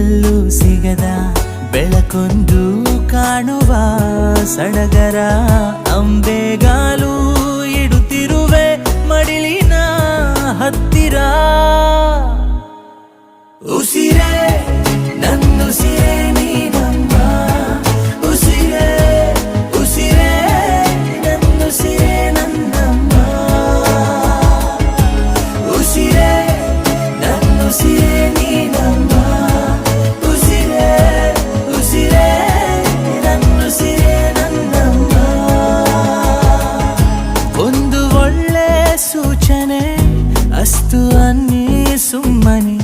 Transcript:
ಎಲ್ಲೂ ಸಿಗದ ಬೆಳಕೊಂದು ಕಾಣುವ ಸಡಗರ ಅಂಬೆಗಾಲು ಇಡುತ್ತಿರುವೆ ಮಡಿಲಿನ ಹತ್ತಿರ. ಉಸಿರೇ ನನ್ನುಸಿರೇ ನೀನಮ್ಮ. ಉಸಿರೇ ಉಸಿರೇ ನನ್ನುಸಿರೇ ನನ್ನಮ್ಮ. ಉಸಿರೇ ನನ್ನುಸಿರೇ అన్నీ సుమ్మని